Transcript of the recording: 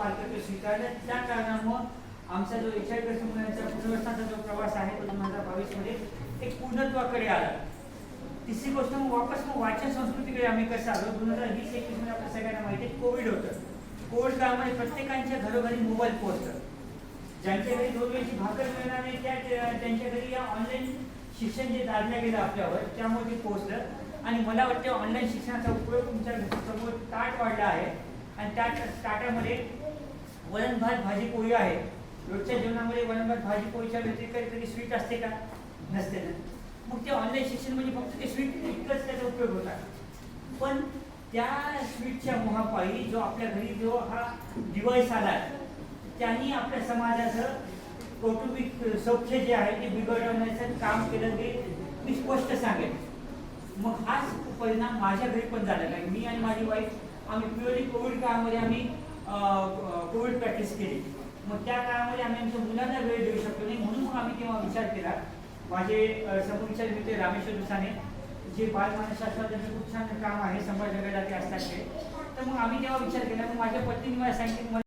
पालकत्व स्वीकारलं त्या कारणामुळं आमचा जो विचारग्रस्त मुलांचा पुनर्वसनाचा जो प्रवास आहे तो दोन हजार बावीसमध्ये एक पूर्णत्वाकडे आला. तिसरी गोष्ट मग वापस मग वाचन संस्कृतीकडे आम्ही कसं आलो? दोन हजार वीस एकवीसमध्ये आपल्या सगळ्यांना माहिती आहे कोविड होतं. कोविड काळामध्ये प्रत्येकांच्या घरोघरी मोबाईल पोहोचलं ज्यांच्या घरी दोन वेळची भाकर मिळणार नाही त्या त्यांच्या घरी या ऑनलाईन शिक्षण जे लादलं गेलं आपल्यावर त्यामुळे ते पोहोचलं. आणि मला वाटतं ऑनलाईन शिक्षणाचा उपयोग तुमच्यासमोर ताट वाढला आहे. आणि त्या ताटामध्ये वरण भात भाजी पोळी आहे. रोजच्या जेवणामध्ये वरण भात भाजी पोळीच्या व्यतिरिक्त कधी स्वीट असते का? नसते ना. मग ते ऑनलाईन शिक्षण म्हणजे फक्त ते स्वीट इतकंच त्याचा उपयोग होता. पण त्या स्वीटच्या मोहापायी जो आपल्या घरी जो हा डिवाईस आला त्यांनी आपल्या समाजाचं कौटुंबिक सौख्य जे आहे ते बिघडवण्याचं काम केलं ते मी स्पष्ट सांगेन. मग हाच परिणाम माझ्या घरी पण झालेला आहे. मी आणि माझी वाईफ आम्ही प्युअरली कोविड काळामध्ये आम्ही कोविड प्रॅक्टिस केली. मग त्या काळामध्ये आम्ही आमच्या मुलांना वेळ देऊ शकतो नाही म्हणून मग आम्ही तेव्हा विचार केला. माझे समोरच्या मित्र रामेश्वर दुसाने जे बालमानसशास्त्रात त्यांचं खूप छान काम आहे संभाजीनगरला जाते असतात ते. तर मग आम्ही तेव्हा विचार केला. मग माझ्या पत्नीने मला सांगितलं